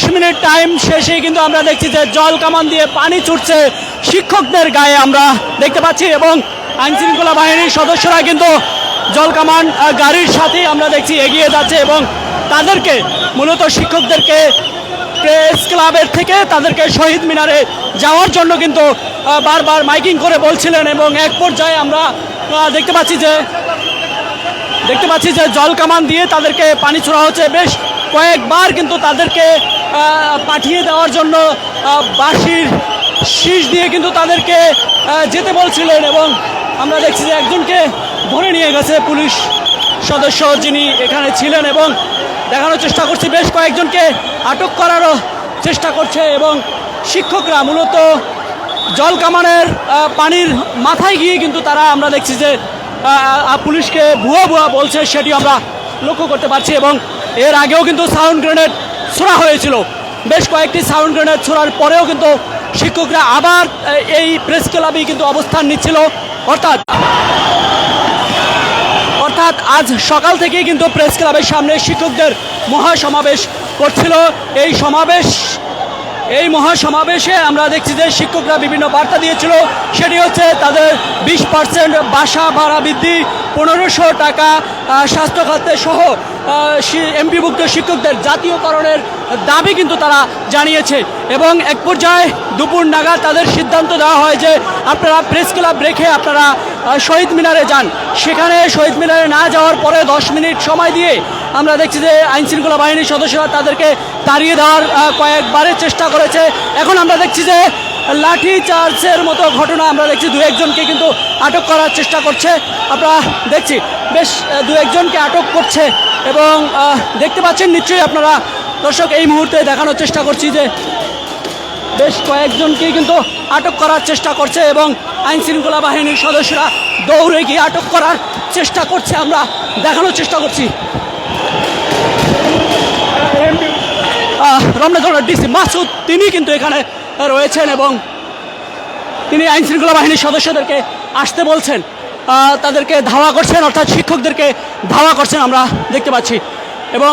দশ minute time শেষে কিন্তু আমরা দেখছি যে জল কামান দিয়ে পানি ছুটছে শিক্ষকদের গায়ে আমরা দেখতে পাচ্ছি এবং আইন শৃঙ্খলা বাহিনীর সদস্যরা কিন্তু জল কামান গাড়ির সাথেই আমরা দেখছি এগিয়ে যাচ্ছে এবং তাদেরকে মূলত শিক্ষকদেরকে প্রেস ক্লাবের থেকে তাদেরকে শহীদ মিনারে যাওয়ার জন্য কিন্তু বারবার মাইকিং করে বলছিলেন এবং এক পর্যায়ে আমরা দেখতে পাচ্ছি যে, দেখতে পাচ্ছি যে জল কামান দিয়ে তাদেরকে পানি ছোড়া হচ্ছে। বেশ কয়েকবার কিন্তু তাদেরকে পাঠিয়ে দেওয়ার জন্য বাঁশির শীষ দিয়ে কিন্তু তাদেরকে যেতে বলছিলেন এবং আমরা দেখছি যে একজনকে ধরে নিয়ে গেছে পুলিশ সদস্য যিনি এখানে ছিলেন এবং দেখানোর চেষ্টা করছে, বেশ কয়েকজনকে আটক করারও চেষ্টা করছে এবং শিক্ষকরা মূলত জল কামানের পানির মাথায় গিয়ে কিন্তু তারা আমরা দেখছি যে পুলিশকে ভুয়া ভুয়া বলছে সেটি আমরা লক্ষ্য করতে পারছি এবং এর আগেও কিন্তু সাউন্ড গ্রেনেড ছোড়া হয়েছিল। বেশ কয়েকটি সাউন্ড গ্রেনেড ছোড়ার পরেও কিন্তু শিক্ষকরা আবার এই প্রেস ক্লাবেই কিন্তু অবস্থান নিচ্ছিল। অর্থাৎ অর্থাৎ আজ সকাল থেকেই কিন্তু প্রেস ক্লাবের সামনে শিক্ষকদের মহাসমাবেশ করছিল। এই সমাবেশ, এই মহাসমাবেশে আমরা দেখছি যে শিক্ষকরা বিভিন্ন বার্তা দিয়েছিল। সেটি হচ্ছে তাদের বিশ পার্সেন্ট বাসা ভাড়া বৃদ্ধি, পনেরোশো টাকা স্বাস্থ্য খাতে সহ এমপিভুক্ত শিক্ষকদের জাতীয়করণের দাবি কিন্তু তারা জানিয়েছে। এবং এক পর্যায়ে দুপুর নাগাদ তাদের সিদ্ধান্ত দেওয়া হয় যে আপনারা প্রেস ক্লাব রেখে আপনারা শহীদ মিনারে যান। সেখানে শহীদ মিনারে না যাওয়ার পরে দশ মিনিট সময় দিয়ে আমরা দেখছি যে আইন শৃঙ্খলা বাহিনীর সদস্যরা তাদেরকে তাড়িয়ে দেওয়ার কয়েকবারের চেষ্টা করেছে। এখন আমরা দেখছি যে লাঠি চার্জের মতো ঘটনা আমরা দেখছি। দু একজনকে কিন্তু আটক করার চেষ্টা করছে। আমরা দেখছি, বেশ দু একজনকে আটক করছে এবং দেখতে পাচ্ছেন নিশ্চয়ই আপনারা, দর্শক, এই মুহূর্তে দেখানোর চেষ্টা করছি যে বেশ কয়েকজনকে কিন্তু আটক করার চেষ্টা করছে এবং আইন শৃঙ্খলা বাহিনীর সদস্যরা দৌড়ে গিয়ে আটক করার চেষ্টা করছে। আমরা দেখানোর চেষ্টা করছি। রমনাগড়ের ডিসি মাসুদ, তিনি কিন্তু এখানে রয়েছেন এবং তিনি আইন শৃঙ্খলা বাহিনীর সদস্যদেরকে আসতে বলছেন তাদেরকে ধাওয়া করছেন, অর্থাৎ শিক্ষকদেরকে ধাওয়া করছেন আমরা দেখতে পাচ্ছি। এবং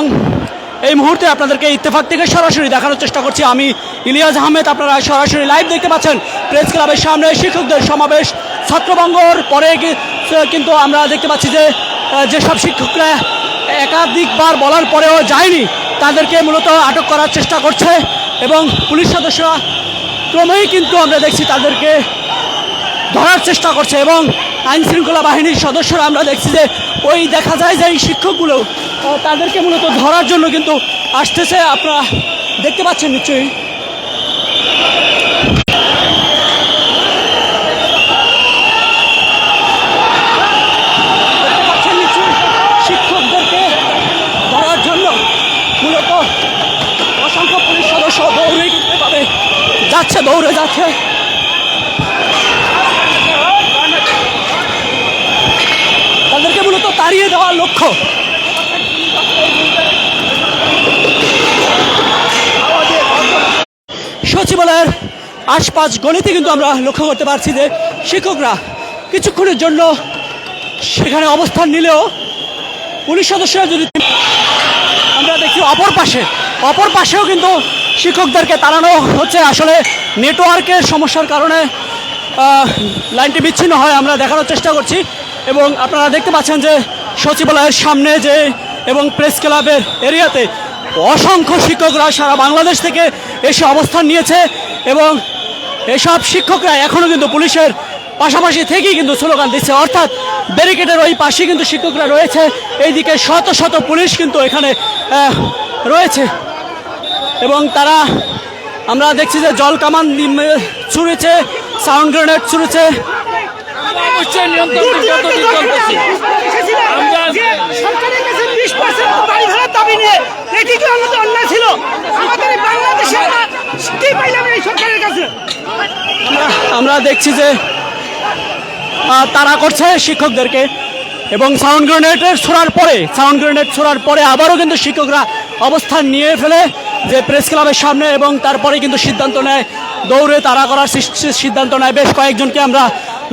এই মুহূর্তে আপনাদেরকে ইত্তেফাক থেকে সরাসরি দেখানোর চেষ্টা করছি। আমি ইলিয়াস আহমেদ, আপনারা সরাসরি লাইভ দেখতে পাচ্ছেন। প্রেস ক্লাবের সামনে শিক্ষকদের সমাবেশ, ছাত্রবঙ্গর পরে কিন্তু আমরা দেখতে পাচ্ছি যে যেসব শিক্ষকরা একাধিকবার বলার পরেও যায়নি, তাদেরকে মূলত আটক করার চেষ্টা করছে এবং পুলিশ সদস্যরা ক্রমেই কিন্তু আমরা দেখছি তাদেরকে ধরার চেষ্টা করছে এবং আইন শৃঙ্খলা বাহিনীর সদস্যরা আমরা দেখছি যে ওই দেখা যায় যে এই শিক্ষকগুলো তাদেরকে মূলত ধরার জন্য কিন্তু আসতেছে। আপনারা দেখতে পাচ্ছেন নিশ্চয়ই দেখতে পাচ্ছেন নিশ্চয়ই শিক্ষকদেরকে ধরার জন্য মূলত অসংখ্য পুলিশ সদস্য দৌড়ে কিন্তু এভাবে যাচ্ছে দৌড়ে যাচ্ছে তাদেরকে মূলত তাড়িয়ে দেওয়ার লক্ষ্য। সচিবালয়ের আশপাশ গলিতে কিন্তু আমরা লক্ষ্য করতে পারছি যে শিক্ষকরা কিছুক্ষণের জন্য সেখানে অবস্থান নিলেও পুলিশ সদস্যরা যদি আমরা দেখি অপর পাশে, অপর পাশেও কিন্তু শিক্ষকদেরকে তাড়ানো হচ্ছে। আসলে নেটওয়ার্কের সমস্যার কারণে লাইনটি বিচ্ছিন্ন হয়, আমরা দেখানোর চেষ্টা করছি। এবং আপনারা দেখতে পাচ্ছেন যে সচিবালয়ের সামনে যে এবং প্রেস ক্লাবের এরিয়াতে অসংখ্য শিক্ষকরা সারা বাংলাদেশ থেকে এসে অবস্থান নিয়েছে এবং এসব শিক্ষকরা এখনও কিন্তু পুলিশের পাশাপাশি থেকেই কিন্তু স্লোগান দিচ্ছে। অর্থাৎ ব্যারিকেডের ওই পাশে কিন্তু শিক্ষকরা রয়েছে। এইদিকে শত শত পুলিশ কিন্তু এখানে রয়েছে। এবং তারা আমরা দেখছি যে জল কামান ছুঁড়েছে সাউন্ড গ্রেনেড ছুঁড়েছে। অবশ্যই নিয়ন্ত্রণ যতদিন চলতেছে। আমরা সরকারের কাছে বিশ পার্সেন্ট বাড়ি ভাড়ার দাবি নিয়ে এটি কি আমাদের অন্যায় ছিল আমাদের বাংলাদেশে আমরা কি পাইলাম এই সরকারের কাছে? আমরা আমরা দেখছি যে তারা করছে শিক্ষকদেরকে এবং সাউন্ড গ্রেনেডের ছোড়ার পরে সাউন্ড গ্রেনেড ছোড়ার পরে আবারও কিন্তু শিক্ষকরা অবস্থান নিয়ে ফেলে। যে প্রেস ক্লাবের সামনে এবং তারপরে কিন্তু সিদ্ধান্ত নেয়, দৌড়ে তাড়া করার সিদ্ধান্ত নেয়। বেশ কয়েকজনকে আমরা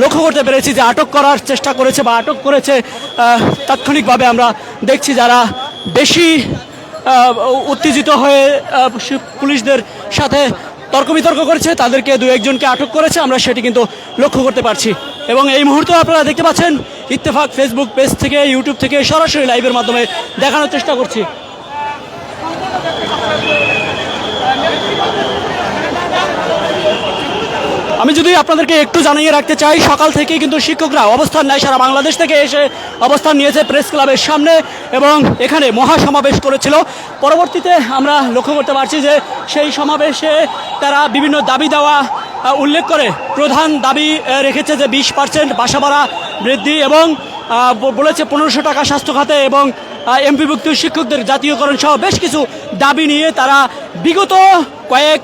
লক্ষ্য করতে পেরেছি যে আটক করার চেষ্টা করেছে বা আটক করেছে তাৎক্ষণিকভাবে আমরা দেখছি যারা বেশি উত্তেজিত হয়ে পুলিশদের সাথে তর্ক বিতর্ক করেছে, তাদেরকে দু একজনকে আটক করেছে, আমরা সেটি কিন্তু লক্ষ্য করতে পারছি। এবং এই মুহূর্তে আপনারা দেখতে পাচ্ছেন, ইত্তেফাক ফেসবুক পেজ থেকে, ইউটিউব থেকে সরাসরি লাইভের মাধ্যমে দেখানোর চেষ্টা করছি। আমি যদি আপনাদেরকে একটু জানিয়ে রাখতে চাই, সকাল থেকে কিন্তু শিক্ষকরা অবস্থান নেয় সারা বাংলাদেশ থেকে এসে অবস্থান নিয়েছে প্রেস ক্লাবের সামনে এবং এখানে মহাসমাবেশ করেছিল। পরবর্তীতে আমরা লক্ষ্য করতে পারছি যে সেই সমাবেশে তারা বিভিন্ন দাবি দেওয়া উল্লেখ করে প্রধান দাবি রেখেছে যে বিশ পার্সেন্ট বাসা ভাড়া বৃদ্ধি এবং বলেছে পনেরোশো টাকা স্বাস্থ্য খাতে এবং এমপিভুক্ত শিক্ষকদের জাতীয়করণ সহ বেশ কিছু দাবি নিয়ে তারা বিগত কয়েক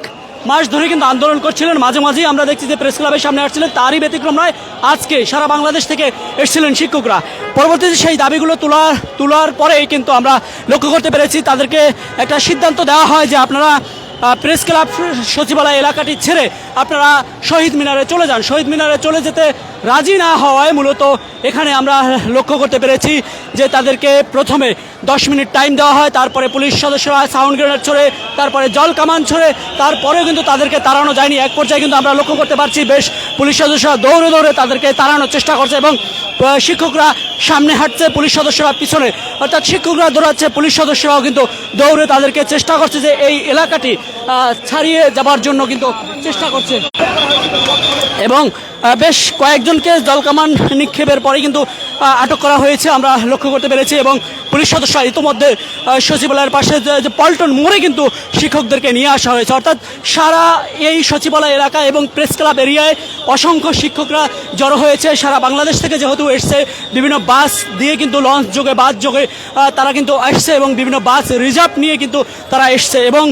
মাস ধরে কিন্তু আন্দোলন করছিলেন। মাঝে মাঝেই আমরা দেখছি যে প্রেস ক্লাবের সামনে আসছিলেন তারই ব্যতিক্রম নয়, আজকে সারা বাংলাদেশ থেকে এসেছিলেন শিক্ষকরা। পরবর্তীতে সেই দাবিগুলো তোলার তোলার পরেই কিন্তু আমরা লক্ষ্য করতে পেরেছি, তাদেরকে একটা সিদ্ধান্ত দেওয়া হয় যে আপনারা প্রেস ক্লাব সচিবালয় এলাকাটি ছেড়ে আপনারা শহীদ মিনারে চলে যান। শহীদ মিনারে চলে যেতে রাজি না হওয়ায় মূলত এখানে আমরা লক্ষ্য করতে পেরেছি যে তাদেরকে প্রথমে দশ মিনিট টাইম দেওয়া হয়, তারপরে পুলিশ সদস্যরা সাউন্ড গ্রেনেড ছড়ে, তারপরে জল কামান ছড়ে, তারপরেও কিন্তু তাদেরকে তাড়ানো যায়নি। এক পর্যায়ে কিন্তু আমরা লক্ষ্য করতে পারছি, বেশ পুলিশ সদস্যরা দৌড়ে দৌড়ে তাদেরকে তাড়ানোর চেষ্টা করছে এবং শিক্ষকরা সামনে হাঁটছে, পুলিশ সদস্যরা পিছনে। অর্থাৎ শিক্ষকরা দৌড়াচ্ছে, পুলিশ সদস্যরাও কিন্তু দৌড়ে তাদেরকে চেষ্টা করছে যে এই এলাকাটি ছাড়িয়ে যাবার জন্য কিন্তু চেষ্টা করছে। এবং বেশ কয়েকজনকে জলকামান নিক্ষেপের পরে কিন্তু আটক করা হয়েছে, আমরা লক্ষ্য করতে পেরেছি এবং পুলিশ সদস্য ইতিমধ্যে সচিবালয়ের পাশে যে যে পল্টন মোড়ে কিন্তু শিক্ষকদেরকে নিয়ে আসা হয়েছে। অর্থাৎ সারা এই সচিবালয় এলাকা এবং প্রেস ক্লাব এরিয়ায় অসংখ্য শিক্ষকরা জড়ো হয়েছে। সারা বাংলাদেশ থেকে যেহেতু এসছে, বিভিন্ন বাস দিয়ে কিন্তু লঞ্চ যোগে, বাস যোগে তারা কিন্তু আসছে এবং বিভিন্ন বাস রিজার্ভ নিয়ে কিন্তু তারা এসছে। এবং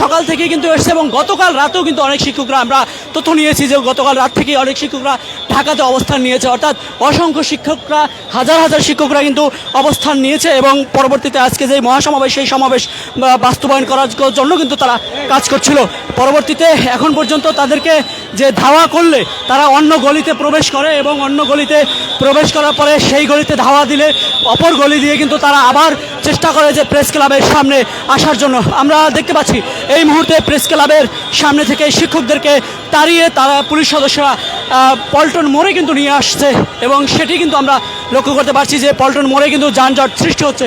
সকাল থেকে কিন্তু এসছে এবং গতকাল রাতেও কিন্তু অনেক শিক্ষকরা, আমরা তথ্য নিয়েছি যে গতকাল রাত থেকে অনেক শিক্ষকরা ঢাকাতে অবস্থান নিয়েছে। অর্থাৎ অসংখ্য শিক্ষকরা, হাজার হাজার শিক্ষকরা কিন্তু অবস্থান নিয়েছে এবং পরবর্তীতে আজকে যে মহাসমাবেশ, সেই সমাবেশ বাস্তবায়ন করার জন্য কিন্তু তারা কাজ করছিল। পরবর্তীতে এখন পর্যন্ত তাদেরকে যে ধাওয়া করলে, তারা অন্য গলিতে প্রবেশ করে এবং অন্য গলিতে প্রবেশ করার পরে সেই গলিতে ধাওয়া দিলে অপর গলি দিয়ে কিন্তু তারা আবার চেষ্টা করে যে প্রেস ক্লাবের সামনে আসার জন্য। আমরা দেখতে পাচ্ছি, এই মুহূর্তে প্রেস ক্লাবের সামনে থেকে শিক্ষকদেরকে তাড়িয়ে তারা পুলিশ সদস্যরা পল্টন মোড়ে কিন্তু নিয়ে আসছে এবং সেটি কিন্তু আমরা লক্ষ্য করতে পারছি যে পল্টন মোড়ে কিন্তু যানজট সৃষ্টি হচ্ছে।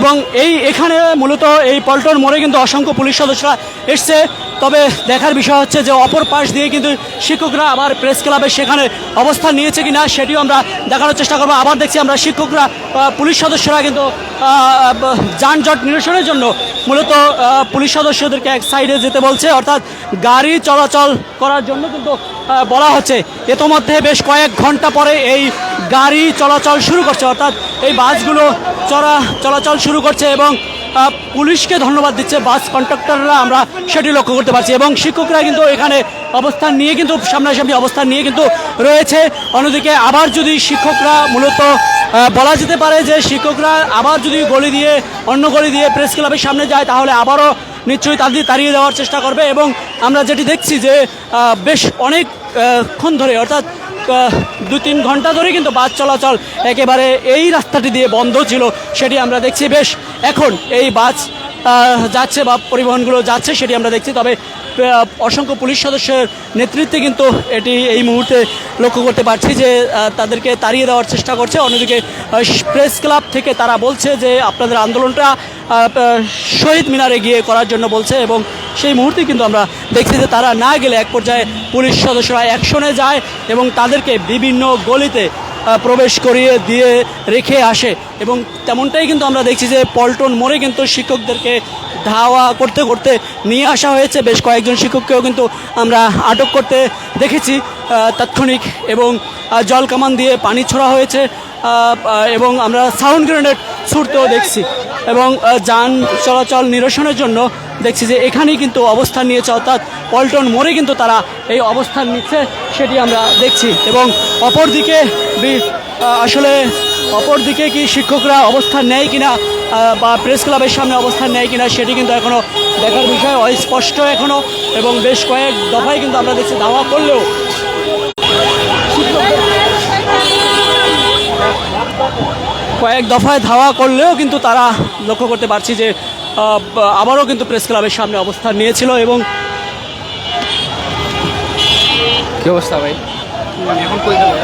এবং এই এখানে মূলত এই পল্টন মোড়ে কিন্তু অসংখ্য পুলিশ সদস্যরা এসছে। তবে দেখার বিষয় হচ্ছে যে অপর পাশ দিয়ে কিন্তু শিক্ষকরা আবার প্রেস ক্লাবে সেখানে অবস্থান নিয়েছে কিনা সেটিও আমরা দেখানোর চেষ্টা করব। আবার দেখছি আমরা শিক্ষকরা পুলিশ সদস্যরা কিন্তু যানজট নিরসনের জন্য মূলত পুলিশ সদস্যদেরকে এক সাইডে যেতে বলছে, অর্থাৎ গাড়ি চলাচল করার জন্য কিন্তু বলা হচ্ছে। ইতোমধ্যে বেশ কয়েক ঘণ্টা পরে এই গাড়ি চলাচল শুরু করছে, অর্থাৎ এই বাসগুলো চলা চলাচল শুরু করছে এবং পুলিশকে ধন্যবাদ দিচ্ছে বাস কন্ট্রাক্টররা আমরা সেটি লক্ষ্য করতে পারছি। এবং শিক্ষকরা কিন্তু এখানে অবস্থান নিয়ে কিন্তু, সামনাসামনি অবস্থান নিয়ে কিন্তু রয়েছে। অন্যদিকে আবার যদি শিক্ষকরা মূলত বলা যেতে পারে যে শিক্ষকরা আবার যদি গলি দিয়ে, অন্য গলি দিয়ে প্রেস ক্লাবের সামনে যায়, তাহলে আবারও নিশ্চয়ই তাদের তাড়িয়ে দেওয়ার চেষ্টা করবে এবং আমরা যেটি দেখছি যে বেশ অনেকক্ষণ ধরে, অর্থাৎ দু তিন ঘণ্টা ধরে কিন্তু বাস চলাচল একেবারে এই রাস্তাটি দিয়ে বন্ধ ছিল, সেটি আমরা দেখছি। বেশ, এখন এই বাস যাচ্ছে বা পরিবহনগুলো যাচ্ছে সেটি আমরা দেখছি। তবে অসংখ্য পুলিশ সদস্যের নেতৃত্বে কিন্তু এটি এই মুহূর্তে লক্ষ্য করতে পারছি যে তাদেরকে তাড়িয়ে দেওয়ার চেষ্টা করছে। অন্যদিকে প্রেস ক্লাব থেকে তারা বলছে যে, আপনাদের আন্দোলনটা শহীদ মিনারে গিয়ে করার জন্য বলছে এবং সেই মুহূর্তে কিন্তু আমরা দেখছি যে তারা না গেলে এক পর্যায়ে পুলিশ সদস্যরা অ্যাকশনে যায় এবং তাদেরকে বিভিন্ন গলিতে প্রবেশ করিয়ে দিয়ে রেখে আসে। এবং তেমনটাই কিন্তু আমরা দেখছি যে পল্টন মোড়ে কিন্তু শিক্ষকদেরকে ধাওয়া করতে করতে নিয়ে আসা হয়েছে। বেশ কয়েকজন শিক্ষককেও কিন্তু আমরা আটক করতে দেখেছি। তাৎক্ষণিক এবং জল কামান দিয়ে পানি ছোড়া হয়েছে। এবং আমরা সাউন্ড গ্রেনেড ছুটতেও দেখছি এবং যান চলাচল নিরসনের জন্য দেখছি যে এখানেই কিন্তু অবস্থান নিয়েছে, অর্থাৎ পল্টন মোড়ে কিন্তু তারা এই অবস্থান নিচ্ছে, সেটি আমরা দেখছি। এবং অপরদিকে আসলে অপরদিকে কি শিক্ষকরা অবস্থান নেয় কিনা বা প্রেস ক্লাবের সামনে অবস্থান নেয় কিনা, সেটি কিন্তু এখনও দেখার বিষয়, অস্পষ্ট এখনও এবং বেশ কয়েক দফায় কিন্তু আমরা দেখছি ধাওয়া করলেও কয়েক দফায় ধাওয়া করলেও কিন্তু তারা লক্ষ্য করতে পারছি যে আবারও কিন্তু প্রেস ক্লাবের সামনে অবস্থান নিয়েছিল এবং কি অবস্থা ভাই? এখন কই যাব?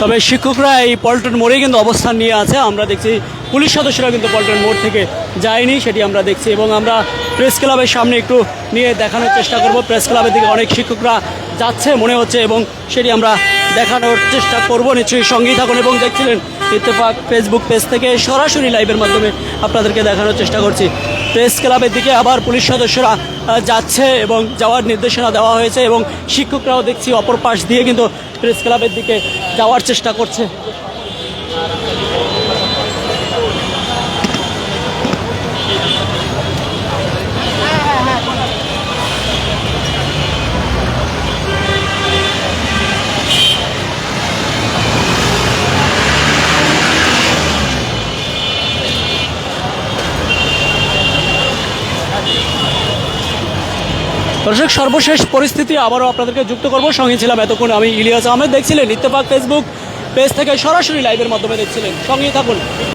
তবে শিক্ষকরা এই পল্টন মোড়েই কিন্তু অবস্থান নিয়ে আছে। আমরা দেখছি পুলিশ সদস্যরা কিন্তু পল্টন মোড় থেকে যায়নি, সেটি আমরা দেখছি। এবং আমরা প্রেস ক্লাবের সামনে একটু নিয়ে দেখানোর চেষ্টা করব। প্রেস ক্লাবের দিকে অনেক শিক্ষকরা যাচ্ছে মনে হচ্ছে, এবং সেটি আমরা দেখানোর চেষ্টা করব। নিশ্চয়ই সঙ্গেই থাকুন এবং দেখছিলেন ইত্তেফাক ফেসবুক পেজ থেকে সরাসরি লাইভের মাধ্যমে আপনাদেরকে দেখানোর চেষ্টা করছি। প্রেস ক্লাবের দিকে আবার পুলিশ সদস্যরা যাচ্ছে এবং যাওয়ার নির্দেশনা দেওয়া হয়েছে, এবং শিক্ষকরাও দেখছি অপর পাশ দিয়ে কিন্তু প্রেস ক্লাবের দিকে যাওয়ার চেষ্টা করছে। দর্শক, সর্বশেষ পরিস্থিতি আবারও আপনাদেরকে যুক্ত করব। সঙ্গে ছিলাম এতক্ষণ আমি ইলিয়াস আহমেদ। দেখছিলেন ইত্তেফাক ফেসবুক পেজ থেকে সরাসরি লাইভের মাধ্যমে দেখছিলেন। সঙ্গে থাকুন।